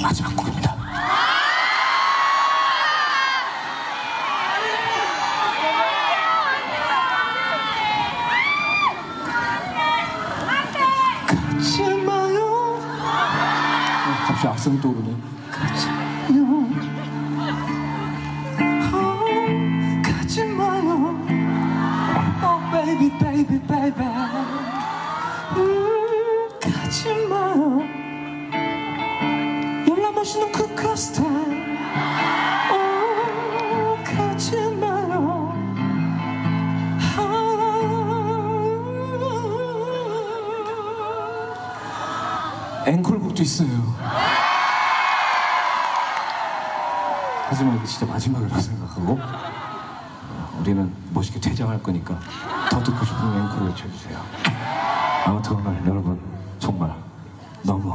마지막 곡입니다. 같이 마요. 어, 갑자기 악성 떠오르네. 같이 요 앵콜곡도 있어요. 하지만 이게 진짜 마지막이라고 생각하고 어, 우리는 멋있게 퇴장할 거니까 더 듣고 싶은 앵콜을 외쳐주세요. 아무튼 오늘 여러분 정말 너무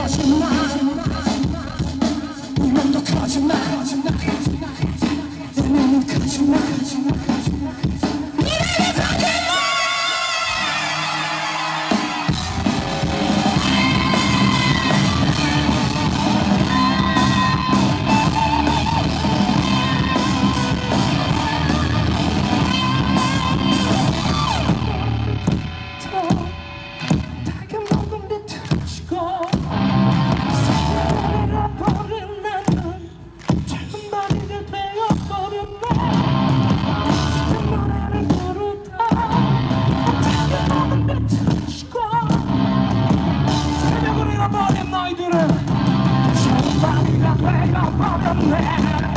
거짓말 이맘도 거짓말 내 맘은 거짓말 바보는 너희들은 지팡이가 되어버렸네.